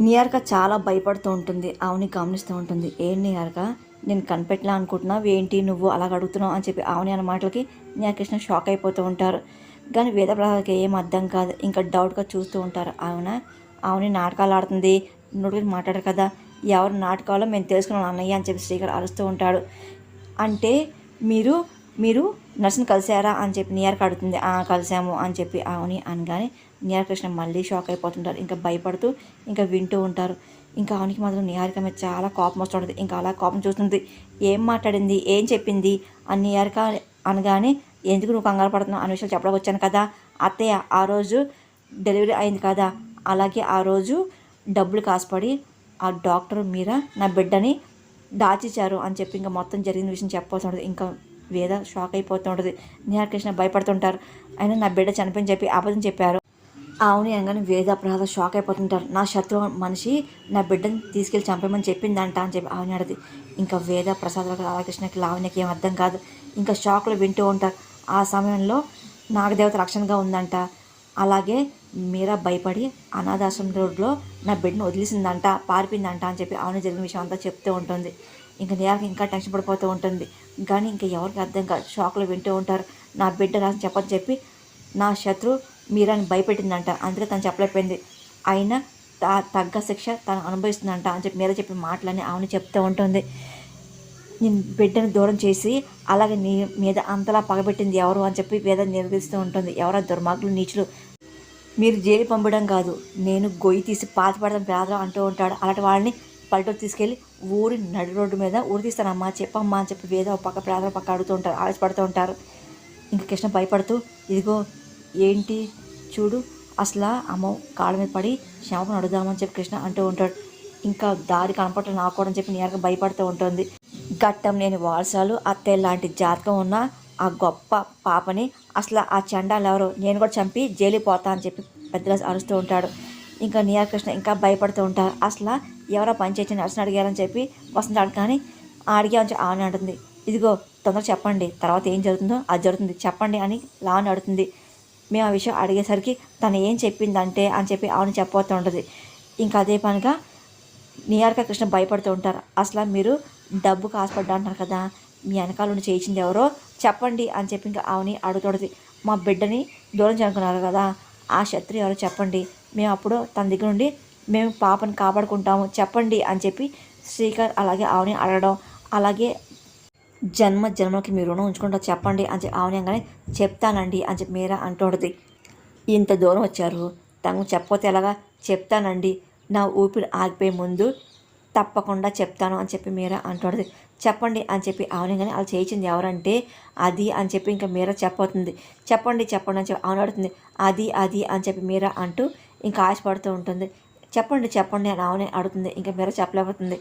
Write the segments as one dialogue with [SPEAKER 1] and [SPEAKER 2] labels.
[SPEAKER 1] నియార్క చాలా భయపడుతూ ఉంటుంది. ఆవుని గమనిస్తూ ఉంటుంది. ఏం నియార్క? నేను కనిపెట్టలే అనుకుంటున్నావు? ఏంటి నువ్వు అలాగ అడుగుతున్నావు? అని చెప్పి ఆవుని అన్న మాటలకి నియాకృష్ణ షాక్ అయిపోతూ ఉంటారు. కానీ వేద ప్రసాద్కి ఏం అర్థం కాదు. ఇంకా డౌట్గా చూస్తూ ఉంటారు. ఆవున ఆవుని నాటకాలు ఆడుతుంది. నువ్వు మాట్లాడరు కదా. ఎవరు నాటకాలో మేము తెలుసుకున్నాం అన్నయ్య అని చెప్పి శ్రీకర్ అరుస్తూ ఉంటాడు. అంటే మీరు మీరు నర్సుని కలిశారా అని చెప్పి నియర్ అడుగుతుంది. కలిశాము కలిసాము అని చెప్పి అవుని అనగానే నియార్కృష్ణ మళ్ళీ షాక్ అయిపోతుంటారు. ఇంకా భయపడుతూ ఇంకా వింటూ ఉంటారు. ఇంకా అవునికి మాత్రం నిహారిక మీద చాలా కోపం వస్తుంటుంది ఇంకా అలా కోపం చూస్తుంది. ఏం మాట్లాడింది? ఏం చెప్పింది? అని నిహారిక అనగానే ఎందుకు నువ్వు కంగారు పడుతున్నావు అనే విషయాలు చెప్పడానికి వచ్చాను కదా. అత్తయ్య ఆ రోజు డెలివరీ అయింది కదా. అలాగే ఆ రోజు డబ్బులు కాసుపడి ఆ డాక్టర్ మీద నా బిడ్డని దాచిచ్చారు అని చెప్పి ఇంకా మొత్తం జరిగిన విషయం చెప్పాల్సి ఉంటుంది. ఇంకా వేద షాక్ అయిపోతూ ఉంటుంది. భయపడుతుంటారు. అయినా నా బిడ్డ చనిపోయిన చెప్పి అబద్ధం చెప్పారు. అవును అనగానే వేద ప్రహ్లాద షాక్ అయిపోతుంటారు. నా శత్రువు మనిషి నా బిడ్డని తీసుకెళ్ళి చంపేమని చెప్పిందంట అని చెప్పి ఆవుని అడిది ఇంకా వేద ప్రసాద్ రాధాకృష్ణకి లావణ్యకి ఏం అర్థం కాదు. ఇంకా షాక్లో వింటూ ఉంటారు. ఆ సమయంలో నాగదేవత రక్షణగా ఉందంట. అలాగే మీరా భయపడి అనాథాశ్రమ రోడ్లో నా బిడ్డను వదిలేసిందంట పారిపోయిందంట అని చెప్పి అవును జరిగిన విషయం అంతా చెప్తూ ఉంటుంది. ఇంకా నేరకు ఇంకా టెన్షన్ పడిపోతూ ఉంటుంది. కానీ ఇంకా ఎవరికి అర్థం కాదు. షాక్లో వింటూ ఉంటారు. నా బిడ్డ రాసి చెప్పని చెప్పి నా శత్రు మీరాని భయపెట్టిందంట. అందుకే తను చెప్పలేకపోయింది. అయినా తా తగ్గ శిక్ష తను అనుభవిస్తుందంట అని చెప్పి మీరా చెప్పిన మాటలని ఆమెను చెప్తూ ఉంటుంది. నేను బిడ్డను దూరం చేసి అలాగే నీ మీద అంతలా పగబెట్టింది ఎవరు అని చెప్పి వేద నిరదిస్తూ ఉంటుంది. ఎవరో దుర్మార్గులు నీచులు? మీరు జైలు పంపడం కాదు. నేను గొయ్యి తీసి పాతపడడం పడడం అంటూ ఉంటాడు. అలాంటి వాళ్ళని పల్లెటూరు తీసుకెళ్ళి ఊరి నడి రోడ్డు మీద ఊరి తీస్తానమ్మా చెప్పమ్మా అని చెప్పి వేద ఒక పక్క పేదల పక్క అడుగుతూ ఉంటారు ఆవేశపడుతూ ఉంటారు. ఇంకా కృష్ణ భయపడుతూ ఇదిగో ఏంటి చూడు అసలు అమ్మ కాళ్ళ మీద పడి క్షమాపణ అడుగుదామని చెప్పి కృష్ణ అంటూ ఉంటాడు. ఇంకా దారి కనపడటం నాకు అని చెప్పి నేరుగా భయపడుతూ ఉంటుంది. గట్టం లేని వారసాలు అత్తయ్య లాంటి జాతకం ఉన్న ఆ గొప్ప పాపని అసలు ఆ చండాలు ఎవరు? నేను కూడా చంపి జైలు పోతా అని చెప్పి పెద్దరాజు అరుస్తూ ఉంటాడు. ఇంకా నియర్ కృష్ణ ఇంకా భయపడుతూ ఉంటారు. అసలు ఎవరో పనిచేసి నర్సుని అడిగారని చెప్పి వసంత కానీ అడిగామని చెప్పి ఆమె అంటుంది. ఇదిగో తొందరగా చెప్పండి. తర్వాత ఏం జరుగుతుందో అది జరుగుతుంది. చెప్పండి అని లావణ్య అడుగుతుంది. మేము ఆ విషయం అడిగేసరికి తను ఏం చెప్పిందంటే అని చెప్పి ఆమెను చెప్పబోతూ ఉంటుంది. ఇంకా అదే పనిగా నియార్క కృష్ణ భయపడుతూ ఉంటారు. అసలు మీరు డబ్బుకు ఆశపడ్డా అంటారు కదా మీ వెనకాల నుండి చేయించింది ఎవరో చెప్పండి అని చెప్పి ఇంకా ఆమెని అడుగుతుంది మా బిడ్డని దూరం చేరుకున్నారు కదా ఆ శత్రు ఎవరో చెప్పండి. మేము అప్పుడు తన దగ్గర నుండి మేము పాపని కాపాడుకుంటాము చెప్పండి అని చెప్పి శ్రీకర్ అలాగే ఆవుని అడగడం. అలాగే జన్మ జన్మకి మీరు రుణం ఉంచుకుంటా చెప్పండి అని చెప్పి ఆవుని అనగానే చెప్తానండి అని చెప్పి మీరా అంటుంది ఇంత దూరం వచ్చారు. తను చెప్పకపోతే ఎలాగా? చెప్తానండి. నా ఊపిరి ఆగిపోయే ముందు తప్పకుండా చెప్తాను అని చెప్పి మీరా అంటుంది చెప్పండి అని చెప్పి అవును కానీ అలా చేయించింది ఎవరంటే అది అని చెప్పి ఇంకా మీరా చెప్పవుతుంది చెప్పండి చెప్పండి అని చెప్పి అవును అడుగుతుంది. అది అది అని చెప్పి మీరా అంటూ ఇంకా ఆశపడుతూ ఉంటుంది. చెప్పండి చెప్పండి అని అవునే అడుగుతుంది. ఇంకా మీర చెప్పలేకపోతుంది.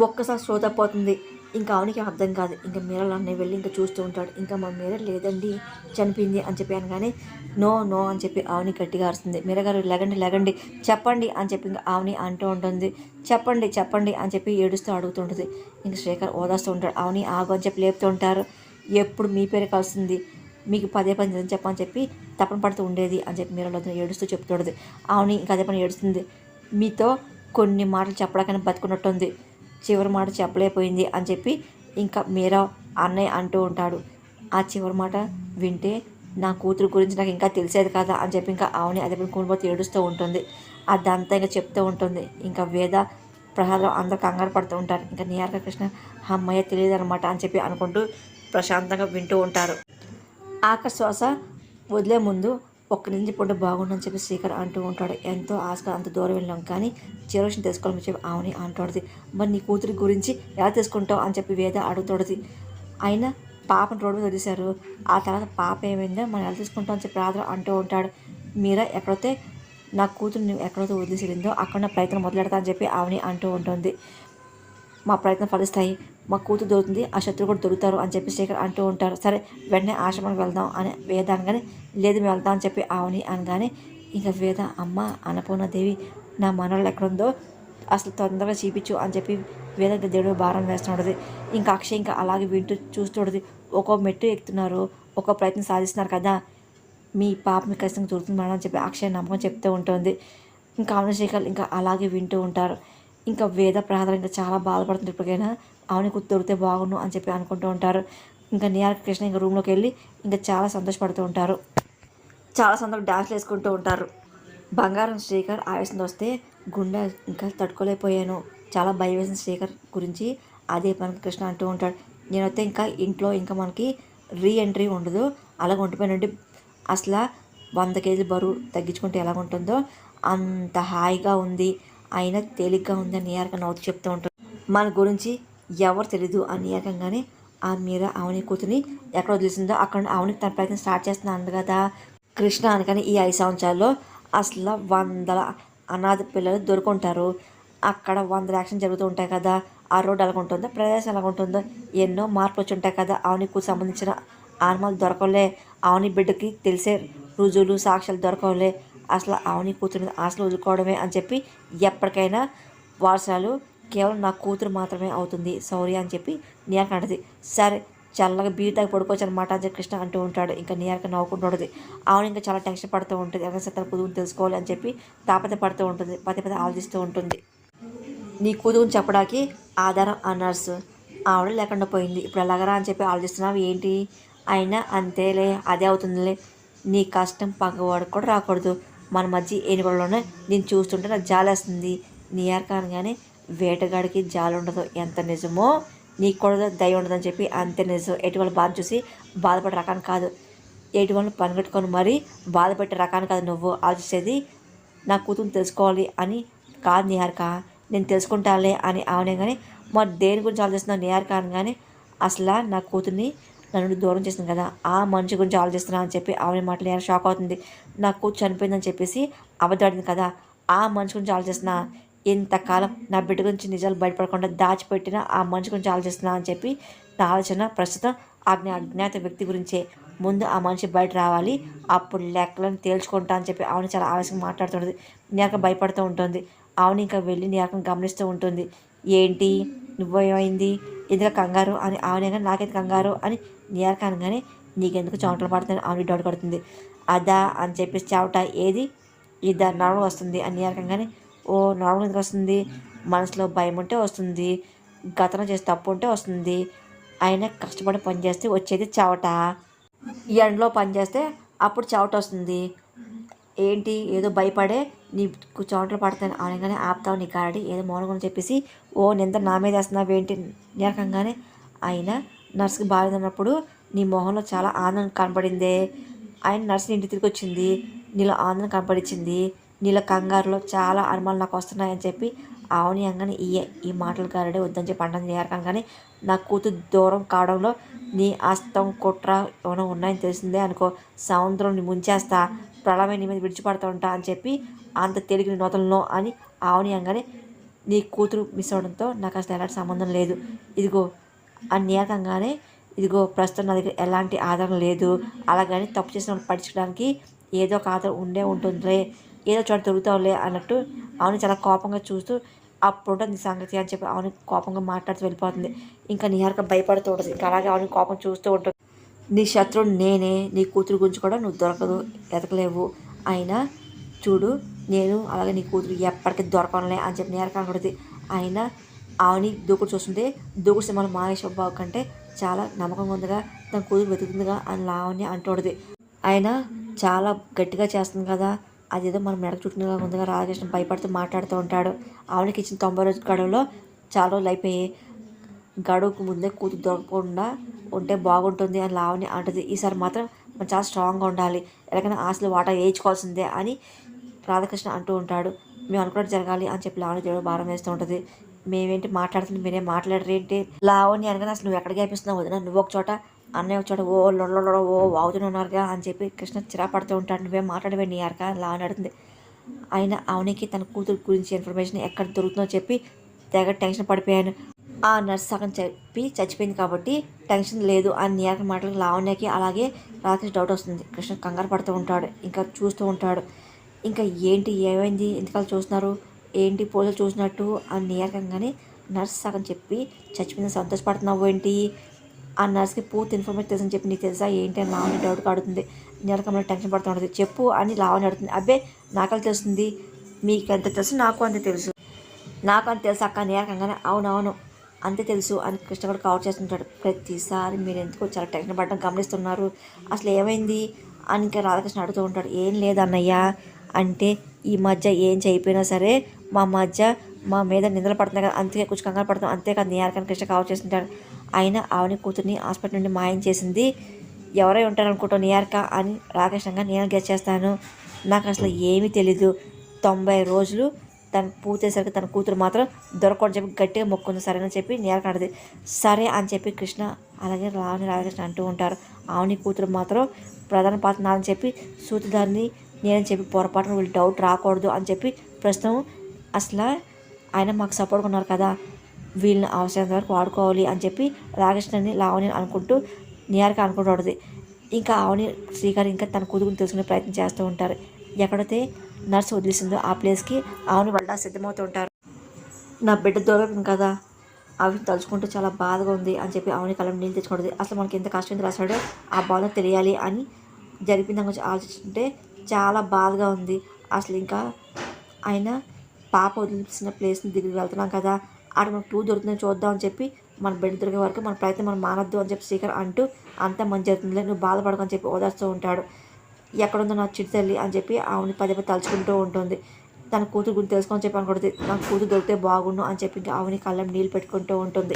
[SPEAKER 1] ఒక్కసారి శ్రోత పోతుంది. ఇంకా ఆవునికి అర్థం కాదు. ఇంకా మీరలు అన్నయ్య వెళ్ళి ఇంకా చూస్తూ ఉంటాడు. ఇంకా మా మీర లేదండి చనిపోయింది అని చెప్పి అనగానే నో నో అని చెప్పి ఆవుని గట్టిగా అరుస్తుంది. మీరగారు లెగండి లెగండి. చెప్పండి అని చెప్పి ఇంకా ఆవుని అంటూ ఉంటుంది. చెప్పండి చెప్పండి అని చెప్పి ఏడుస్తూ అడుగుతుంటుంది ఇంకా శ్రీకర్ ఓదాస్తూ ఉంటాడు. ఆవుని ఆగు అని చెప్పి లేపుతూ ఉంటారు. ఎప్పుడు మీ పేరు కలుస్తుంది. మీకు పదే పని నిజం చెప్పని చెప్పి తపన పడుతూ ఉండేది అని చెప్పి మీరలో ఏడుస్తూ చెప్తుండదు అవును ఇంకా అదే పని ఏడుస్తుంది. మీతో కొన్ని మాటలు చెప్పడాకైనా బతుకున్నట్టుంది. చివరి మాట చెప్పలేకపోయింది అని చెప్పి ఇంకా మీరా అన్నయ్య అంటూ ఉంటాడు. ఆ చివరి మాట వింటే నా కూతురు గురించి నాకు ఇంకా తెలిసేది కదా అని చెప్పి ఇంకా ఆవుని అదే పని కూలిపోతే ఏడుస్తూ ఉంటుంది. అదంతా ఇంకా చెప్తూ ఉంటుంది. ఇంకా వేద ప్రసాదం అందరూ కంగారు పడుతూ ఉంటారు. ఇంకా నియార్క కృష్ణ అమ్మయ్య తెలియదు అనమాట అని చెప్పి అనుకుంటూ ప్రశాంతంగా వింటూ ఉంటారు. ఆకశ్వాస వదిలే ముందు ఒక్క నుంచి పొండు బాగుండని చెప్పి శ్రీకర్ అంటూ ఉంటాడు. ఎంతో ఆశగా అంత దూరం వెళ్ళాం కానీ చిరోషిని తెలుసుకోవాలని చెప్పి ఆవుని అంటాడుది. మరి నీ కూతురి గురించి ఎలా తెలుసుకుంటావు అని చెప్పి వేద అడుగుతాడుది. అయినా పాపను రోడ్డు మీద వదిలేశారు. ఆ తర్వాత పాప ఏమైందో మనం ఎలా తీసుకుంటాం అని చెప్పి రాత్రి అంటూ ఉంటాడు. మీరా ఎక్కడైతే నా కూతురు ఎక్కడైతే వదిలేసిందో అక్కడ ప్రయత్నం మొదలెడతా అని చెప్పి ఆవుని అంటూ ఉంటుంది. మా ప్రయత్నం ఫలిస్తాయి. మా కూతురు దొరుకుతుంది ఆ శత్రువు కూడా దొరుకుతారు అని చెప్పి శేఖర్ అంటూ ఉంటారు. సరే వెంటనే ఆశ్రమానికి వెళ్దాం అని వేద అనగానే లేదు మేము వెళ్దాం అని చెప్పి ఆవుని అనగానే ఇంకా వేద అమ్మ అన్నపూర్ణదేవి నా మనలో ఎక్కడుందో అసలు తొందరగా చూపించు అని చెప్పి వేద దేవుడు భారం వేస్తుండదు ఇంకా అక్షయ్ ఇంకా అలాగే వింటూ చూస్తుండదు ఒక్కో మెట్టు ఎక్కుతున్నారు ఒక్కో ప్రయత్నం సాధిస్తున్నారు కదా మీ పాప మీ ఖచ్చితంగా దొరుకుతుంది మేడం అని చెప్పి అక్షయ్ నమ్మకం చెప్తూ ఉంటుంది. ఇంకా అవనశేఖర్ ఇంకా అలాగే వింటూ ఉంటారు. ఇంకా వేద ప్రాధాన్యత చాలా బాధపడుతుంది ఇప్పటికైనా. అవని దొరికితే బాగుండు అని చెప్పి అనుకుంటూ ఉంటారు. ఇంకా నియార్ కృష్ణ ఇంకా రూమ్లోకి వెళ్ళి ఇంకా చాలా సంతోషపడుతూ ఉంటారు. చాలా సందర్భం డాన్స్లు వేసుకుంటూ ఉంటారు. బంగారం శ్రీకర్ ఆవేశంతో వస్తే గుండె ఇంకా తట్టుకోలేకపోయాను. చాలా భయం వేసిన శ్రీకర్ గురించి అదే మనకి కృష్ణ అంటూ ఉంటాడు. నేనైతే ఇంకా ఇంట్లో ఇంకా మనకి రీ ఎంట్రీ ఉండదు. అలాగ ఉండిపోయినంటే అసలు వంద కేజీలు బరువు తగ్గించుకుంటే ఎలా ఉంటుందో అంత హాయిగా ఉంది. అయినా తేలిగ్గా ఉందని అని నవ్వుతూ చెప్తూ ఉంటాడు. మన గురించి ఎవరు తెలీదు అని నియారకంగానే ఆ మీర అవని కూతుని ఎక్కడ వదిలేసిందో అక్కడ అవనికి తన ప్రయత్నం స్టార్ట్ చేస్తున్నాను కదా కృష్ణ అనగానే ఈ ఐదు సంవత్సరాల్లో అసలు వందల అనాథ పిల్లలు దొరుకుంటారు. అక్కడ వందల యాక్షన్ జరుగుతూ ఉంటాయి కదా. ఆ రోడ్డు అలాగ ఉంటుందో ప్రదేశం అలాగ ఉంటుందో ఎన్నో మార్పులు వచ్చి ఉంటాయి కదా. అవనికి సంబంధించిన ఆనమాలు దొరకలే అవని బిడ్డకి తెలిసే రుజువులు సాక్ష్యాలు దొరకలే అసలు ఆవుని కూతురు ఆశలు వదులుకోవడమే అని చెప్పి ఎప్పటికైనా వారసాలు కేవలం నా కూతురు మాత్రమే అవుతుంది. సౌర్య అని చెప్పి నియాక అంటది. సరే చల్లగా బీర్ పడుకోవచ్చు అనమాట అని చెప్పి కృష్ణ అంటూ ఉంటాడు. ఇంకా నియాక నవ్వుకుంటూ ఉంటుంది. ఆవిడ ఇంకా చాలా టెన్షన్ పడుతూ ఉంటుంది. ఎవరైనా తన కూతురు తెలుసుకోవాలి అని చెప్పి తాపత పడుతూ ఉంటుంది. పదే పదే ఆలోచిస్తూ ఉంటుంది. నీ కూతురుని చెప్పడానికి ఆధారం ఆ నర్సు. ఆవిడ లేకుండా పోయింది. ఇప్పుడు ఎలాగరా అని చెప్పి ఆలోచిస్తున్నావు? ఏంటి? అయినా అంతేలే అదే అవుతుందిలే. నీ కష్టం పగవాడికి కూడా రాకూడదు. మన మధ్య ఏనుగులలోనే నేను చూస్తుంటే నాకు జాలేస్తుంది నియర్ కానీ వేటగాడికి జాలి ఉండదు. ఎంత నిజమో నీకు కూడా దయ ఉండదని చెప్పి అంతే నిజం. ఎటువంటి బాధ చూసి బాధపడే రకాన్ని కాదు. ఎటువంటి పనిగట్టుకొని మరీ బాధపెట్టే రకాన్ని కాదు నువ్వు. ఆలోచించేది నా కూతురు తెలుసుకోవాలి అని కాదు నిహారిక నేను తెలుసుకుంటానులే అని అవనే కానీ మరి దేని గురించి ఆలోచిస్తున్నావు నిహారిక అని కానీ అసలు నా కూతుర్ని నన్ను దూరం చేసింది కదా. ఆ మనిషి గురించి ఆలోచిస్తున్నా అని చెప్పి ఆవిడ మాటలు నేను షాక్ అవుతుంది. నా కూతురు చనిపోయిందని చెప్పేసి అబద్ధాడింది కదా. ఆ మనిషి గురించి ఆలోచిస్తున్నా. ఇంతకాలం నా బిడ్డ గురించి నిజాలు బయటపడకుండా దాచిపెట్టిన ఆ మనిషి గురించి ఆలోచిస్తున్నా అని చెప్పి నా ఆలోచన ప్రస్తుతం అజ్ఞా అజ్ఞాత వ్యక్తి గురించే. ముందు ఆ మనిషి బయట రావాలి. అప్పుడు లెక్కలను తేల్చుకుంటా అని చెప్పి ఆవిడ చాలా ఆవేశంగా మాట్లాడుతుంది నేను భయపడుతూ ఉంటుంది. ఆవిడ ఇంకా వెళ్ళి నేను గమనిస్తూ ఉంటుంది. ఏంటి? నువ్వేమైంది? ఎందుకు కంగారు అని ఆవునే నాకైతే కంగారు అని నియార్క అనగానే నీకెందుకు చోటలు పడుతుంది ఆవిడ డౌట్ పడుతుంది అదా అని చెప్పేసి చావట ఏది? ఇద్ద నడవ వస్తుంది అని నియారకంగానే ఓ నడవ ఎందుకు వస్తుంది? మనసులో భయం ఉంటే వస్తుంది గతంలో చేసి తప్పు ఉంటే వస్తుంది ఆయన కష్టపడి పని చేస్తే వచ్చేది చావట. ఎండలో పని చేస్తే అప్పుడు చావట వస్తుంది. ఏంటి? ఏదో భయపడే నీ చోట్ల పడతాను అనగానే ఆపుతావు నీ గాడి ఏదో మౌనంగా చెప్పేసి ఓ నింద నా మీద వేస్తున్నావు ఏంటి? నేరకంగానే అయినా నర్స్కి బాగాలేదన్నప్పుడు నీ మొహంలో చాలా ఆనందం కనపడిందే. ఆయన నర్స్ని ఇంటి తిరిగి వచ్చింది నీలో ఆనందం కనపడించింది నీళ్ళ కంగారులో చాలా అనుమానాలు నాకు వస్తున్నాయని చెప్పి ఆవుని అంగానే ఈ ఈ మాటలు గారడే వద్దని చెప్పి అంటుంది నేరకంగానే నా కూతురు దూరం కావడంలో నీ అస్తం కుట్ర ఏమైనా ఉన్నాయని తెలిసిందే అనుకో సముద్రం ముంచేస్తా. ప్రళమే నీ మీద విడిచిపడతా ఉంటా అని చెప్పి అంత తెలిగిన నూతనలో అని ఆవుని నీ కూతురు మిస్ అవడంతో నాకు అసలు ఎలాంటి సంబంధం లేదు. ఇదిగో అన్యాకంగానే ఇదిగో ప్రస్తుతం నా దగ్గర ఎలాంటి ఆధారం లేదు. అలాగని తప్పు చేసిన వాళ్ళు పట్టించడానికి ఏదో ఒక ఆధారం ఉండే ఉంటుందిలే ఏదో చోట దొరుకుతావులే అన్నట్టు అవును చాలా కోపంగా చూస్తూ అప్పుడు నీ సంగతి అని చెప్పి అవును కోపంగా మాట్లాడుతూ వెళ్ళిపోతుంది. ఇంకా నిహారిక భయపడుతూ ఉంటుంది. ఇంకా అలాగే అవును కోపం చూస్తూ ఉంటుంది. నీ శత్రువు నేనే నీ కూతురు గురించి కూడా నువ్వు దొరకదు ఎతకలేవు అయినా చూడు నేను అలాగే నీ కూతురు ఎప్పటికీ దొరకనులే అని చెప్పి నేర కనబడుతుంది అయినా ఆవిని దూకుడు చూస్తుంటే దూకుడు సినిమాలు మహేష్ బాబు కంటే చాలా నమ్మకంగా ఉందిగా తన కూతురు వెతుకుతుందిగా అని లావణ్య అంటుంది ఆయన చాలా గట్టిగా చేస్తుంది కదా అదేదో మనం మెడకు చుట్టినగా ముందుగా రాధాకృష్ణ భయపడుతూ మాట్లాడుతూ ఉంటాడు. ఆవిడకి ఇచ్చిన తొంభై రోజు గడువులో చాలా రోజులు అయిపోయి గడువుకు ముందే కూతురు దొరకకుండా ఉంటే బాగుంటుంది అని లావణి అంటుంది. ఈసారి మాత్రం మనం చాలా స్ట్రాంగ్గా ఉండాలి. ఎలాగైనా ఆశలు వాటా వేయించుకోవాల్సిందే అని రాధాకృష్ణ అంటూ ఉంటాడు. మేము అనుకున్నట్టు జరగాలి అని చెప్పి లావణి దేవుడు భారం వేస్తూ ఉంటుంది. మేమేంటి మాట్లాడుతుంది? మీరేం మాట్లాడరు ఏంటి? లావణి అనగానే అసలు నువ్వు ఎక్కడికి వేపిస్తున్నావు వదిన? నువ్వు ఒక చోట అన్నయ్య ఒక చోట ఓ లొడలో ఓ వాగుతున్నారుగా అని చెప్పి కృష్ణ చిరాపడుతూ ఉంటాడు. నువ్వేం మాట్లాడవే నీ అరక లావణి అడుగుతుంది. అయినా అవనికి తన కూతురు గురించి ఇన్ఫర్మేషన్ ఎక్కడ దొరుకుతుందో చెప్పి తెగ టెన్షన్ పడిపోయాను. ఆ నర్స్ సగం చెప్పి చచ్చిపోయింది కాబట్టి టెన్షన్ లేదు అని నియాక మాటలకు లావణ్యకి అలాగే రాత్రి డౌట్ వస్తుంది. కృష్ణ కంగారు పడుతూ ఉంటాడు. ఇంకా చూస్తూ ఉంటాడు. ఇంకా ఏంటి ఏమైంది ఎందుకలా చూస్తున్నారు ఏంటి పోలీసులు చూసినట్టు అని నియాకంగానే నర్స్ సగం చెప్పి చచ్చిపోయిన సంతోషపడుతున్నావు ఏంటి? ఆ నర్స్కి పూర్తి ఇన్ఫర్మేషన్ తెలుసని చెప్పి నీకు తెలుసా ఏంటి అని లావణ్య డౌట్ అడుగుతుంది నిరకంలో టెన్షన్ పడుతూ ఉంటుంది. చెప్పు అని లావణ్య అడుగుతుంది. అబ్బే నాకలు తెలుస్తుంది? మీకు ఎంత తెలుసు? నాకు అంత తెలుసు. నాకు అంత తెలుసు అక్క నేరకంగానే అవునవును. అంతే తెలుసు. అని కృష్ణ కూడా కవర్ చేస్తుంటాడు. ప్రతిసారి మీరు ఎందుకు చాలా టెన్షన్ పడడం గమనిస్తున్నారు. అసలు ఏమైంది? అని ఇంకా రాధాకృష్ణ అడుగుతూ ఉంటాడు. ఏం లేదన్నయ్య అంటే ఈ మధ్య ఏం చేయకపోయినా సరే మా మధ్య మా మీద నిందలు పడుతున్నాయి కదా. అంతే కొంచెం కంగారు పడుతున్నాం అంతేకాదు నేరకాన్ని కృష్ణ కవర్ చేస్తుంటాడు. అయినా ఆవిని కూతుర్ని హాస్పిటల్ నుండి మాయం చేసింది ఎవరై ఉంటారు అనుకుంటాం నియార్క అని రాకృష్ణంగా నేను గెచ్చేస్తాను నాకు అసలు ఏమీ తెలీదు. తొంభై రోజులు తను పూర్తయ్యేసరికి తన కూతురు మాత్రం దొరకని చెప్పి గట్టిగా మొక్కుంది సరేనని చెప్పి నియార్క అంటది సరే అని చెప్పి కృష్ణ అలాగే రావణి రాధాకృష్ణ అంటూ ఉంటారు. ఆవుని కూతురు మాత్రం ప్రధాన పాత్ర నాదని చెప్పి సూతిదారిని నేనని చెప్పి పొరపాటున వీళ్ళు డౌట్ రాకూడదు అని చెప్పి ప్రస్తుతం అసలు ఆయన మాకు సపోర్ట్గా ఉన్నారు కదా వీళ్ళని అవసరం వరకు వాడుకోవాలి అని చెప్పి రాకేష్ని లావణి అనుకుంటూ నియార్క అనుకుంటుంది ఇంకా ఆవుని శ్రీగారు ఇంకా తన కూతురుని తెలుసుకునే ప్రయత్నం చేస్తూ ఉంటారు. ఎక్కడైతే నర్సు వదిలేసిందో ఆ ప్లేస్కి ఆవుని వెళ్ళడానికి సిద్ధమవుతూ ఉంటారు నా బిడ్డ దూరం కదా అవి తలుచుకుంటూ చాలా బాధగా ఉంది అని చెప్పి ఆవుని కళ్ళం నీళ్ళు తెచ్చుకుంటుంది. అసలు మనకి ఎంత కష్టం రాశాడో ఆ బాధ తెలియాలి అని జరిపిన దాని గురించి ఆలోచిస్తుంటే చాలా బాధగా ఉంది. అసలు ఇంకా ఆయన పాప వదిలిసిన ప్లేస్ని దిగి వెళ్తున్నాం కదా అక్కడ మనకు టూ దొరుకుతుందని చూద్దాం అని చెప్పి మన బిడ్డ దొరికే వరకు మన ప్రయత్నం మనం మానద్దు అని చెప్పి శ్రీకర్ అంటూ అంతా మంచి జరుగుతుంది నువ్వు బాధపడకు అని చెప్పి ఓదార్స్తూ ఉంటాడు. ఎక్కడుందో నా చిట్టి తల్లి అని చెప్పి ఆవిడ పదే పదే తలుచుకుంటూ ఉంటుంది. తన కూతురు గురించి తెలుసుకొని చెప్పి అనుకుంటుంది. నాకు కూతురు దొరికితే బాగుండు అని చెప్పి ఇంకా కళ్ళం నీళ్ళు పెట్టుకుంటూ ఉంటుంది.